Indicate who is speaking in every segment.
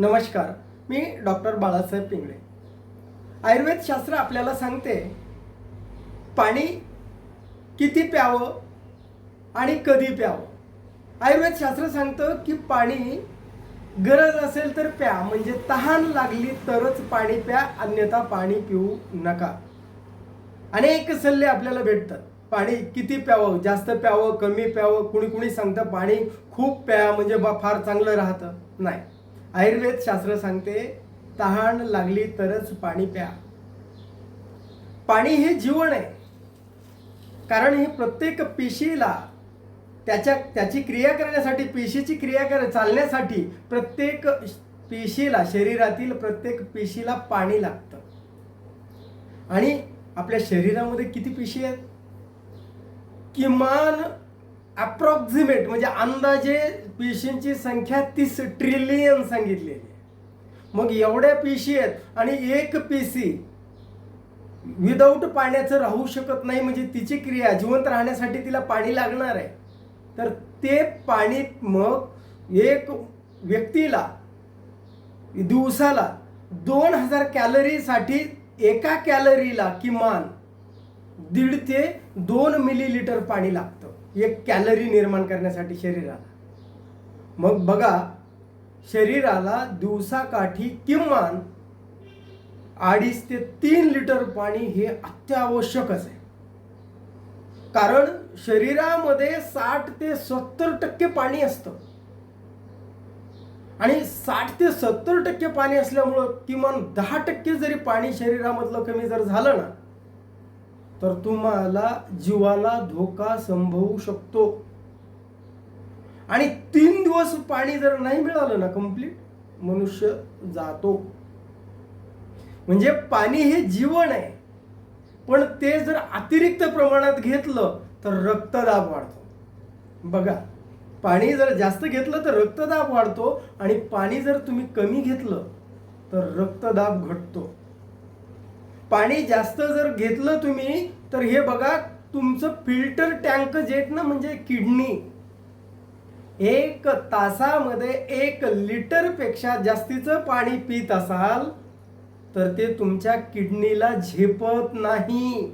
Speaker 1: नमस्कार मी डॉक्टर बाळासाहेब पिंगळे. आयुर्वेद शास्त्र आपल्याला सांगते पाणी किती प्यावं आणि कधी प्यावं? आयुर्वेद शास्त्र सांगतं की पाणी गरज असेल तर प्या म्हणजे तहान लागली तरच पाणी प्या अन्यथा पाणी पिऊ नका. अनेक सल्ले आपल्याला भेटतात. पाणी किती प्यावं जास्त प्यावं कमी प्यावं कुणी कुणी सांगतं पाणी खूप प्या म्हणजे बा फार चांगलं राहतं. नाही. आयुर्वेद शास्त्र सांगते तहान लागली तरच पाणी प्या. पाणी हे जीवन आहे. कारण हे प्रत्येक पेशीला त्याच्या त्याची क्रिया करण्यासाठी पेशीची क्रिया कर चालण्यासाठी प्रत्येक पेशीला शरीरातील प्रत्येक पेशीला पाणी लागतं. आणि आपल्या शरीरामध्ये किती पेशी आहेत? किमान अप्रॉक्झिमेट म्हणजे अंदाजे पेशींची संख्या तीस ट्रिलियन सांगितलेली आहे. मग एवढ्या पेशी आहेत आणि एक पेशी विदाऊट पाण्याचं राहू शकत नाही म्हणजे तिची क्रिया जिवंत राहण्यासाठी तिला पाणी लागणार आहे. तर ते पाणी मग एक व्यक्तीला दिवसाला दोन हजार कॅलरीसाठी एका कॅलरीला किमान दीड ते दोन मिलीलिटर पाणी लागतं. एक कॅलरी निर्माण करण्यासाठी शरीराला. मग बघा शरीराला दिवसाकाठी किमान अडीच ते तीन लिटर पाणी हे अत्यावश्यकच आहे. कारण शरीरामध्ये साठ ते सत्तर टक्के पाणी असतं. आणि साठ ते सत्तर टक्के पाणी असल्यामुळं किमान दहा टक्के जरी पाणी शरीरामधलं कमी जर झालं ना तर तुम्हाला जीवाला धोका संभवू शकतो. आणि तीन दिवस पाणी जर नाही मिळालं ना कंप्लीट मनुष्य जातो. म्हणजे पाणी हे जीवन आहे. पण ते जर अतिरिक्त प्रमाणात घेतलं तर रक्तदाब वाढतो. बघा पाणी जर जास्त घेतलं तर रक्तदाब वाढतो. आणि पाणी जर तुम्ही कमी घेतलं तर रक्तदाब घटतो. पाणी जास्त जर घेतलं तुम्ही तर हे बघा तुमचं फिल्टर टँक जे आहेत ना म्हणजे किडनी एक तासामध्ये एक लिटरपेक्षा जास्तीचं पाणी पित असाल तर ते तुमच्या किडनीला झेपत नाही.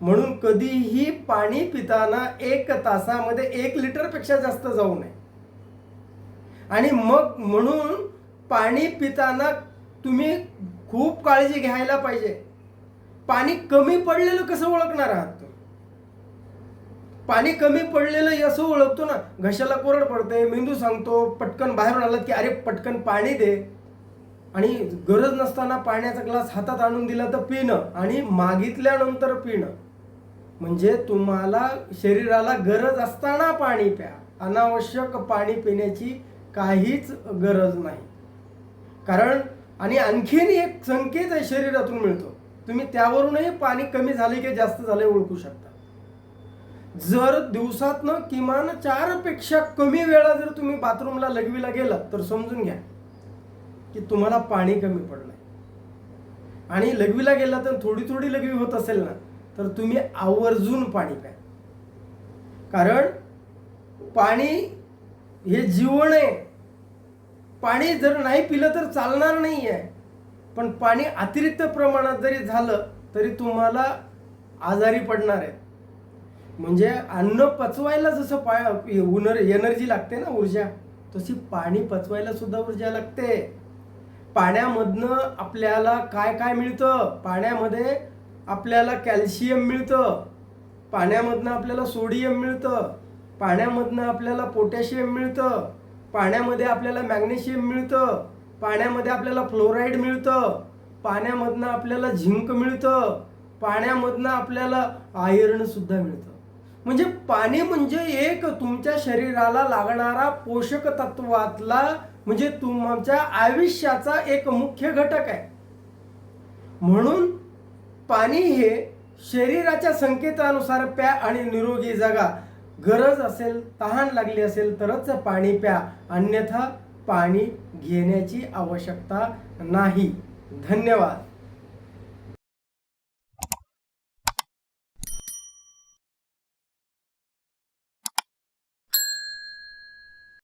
Speaker 1: म्हणून कधीही पाणी पिताना एक तासामध्ये एक लिटरपेक्षा जास्त जाऊ नये. आणि मग म्हणून पाणी पिताना तुम्ही खूप काळजी घ्यायला पाहिजे. पाणी कमी पडलेलं कसं ओळखणार आहात तुम्ही? पाणी कमी पडलेलं असं ओळखतो ना घशाला कोरड पडते मेंदू सांगतो पटकन बाहेरून आलात की अरे पटकन पाणी दे. आणि गरज नसताना पाण्याचा ग्लास हातात आणून दिला तर पिणं आणि मागितल्यानंतर पिणं. म्हणजे तुम्हाला शरीराला गरज असताना पाणी प्या. अनावश्यक पाणी पिण्याची काहीच गरज नाही. कारण आणि आणखीन एक संकेत आहे शरीरातून मिळतो. तुम्ही त्यावरूनही पाणी कमी झाले की जास्त झाले ओळखू शकता. जर दिवसातनं किमान चारपेक्षा कमी वेळा जर तुम्ही बाथरूमला लघवीला गेलात तर समजून घ्या की तुम्हाला पाणी कमी पडलंय. आणि लघवीला गेला तर थोडी थोडी लघवी होत असेल ना तर तुम्ही आवर्जून पाणी प्या. कारण पाणी हे जीवन आहे पाणी जर नाही पिलं तर चालणार नाही आहे पण पाणी अतिरिक्त प्रमाणात जरी झालं तरी तुम्हाला आजारी पडणार आहे. म्हणजे अन्न पचवायला जसं पा उनर एनर्जी लागते ना ऊर्जा तशी पाणी पचवायला सुद्धा ऊर्जा लागते. पाण्यामधनं आपल्याला काय काय मिळतं? पाण्यामध्ये आपल्याला कॅल्शियम मिळतं. पाण्यामधनं आपल्याला सोडियम मिळतं. पाण्यामधनं आपल्याला पोटॅशियम मिळतं. पाण्यामध्ये आपल्याला मॅग्नेशियम मिळतं. पाण्यामध्ये आपल्याला फ्लोराईड मिळतं. पाण्यामधनं आपल्याला झिंक मिळतं. पाण्यामधनं आपल्याला आयर्नसुद्धा मिळतं. म्हणजे पाणी म्हणजे एक तुमच्या शरीराला लागणारा पोषक तत्वातला म्हणजे तुमच्या आयुष्याचा एक मुख्य घटक आहे. म्हणून पाणी हे शरीराच्या संकेतानुसार प्या आणि निरोगी जगा. गरज असेल तहान लागली असेल तरच पाणी प्या. अन्यथा पाणी घेण्याची आवश्यकता नाही. धन्यवाद.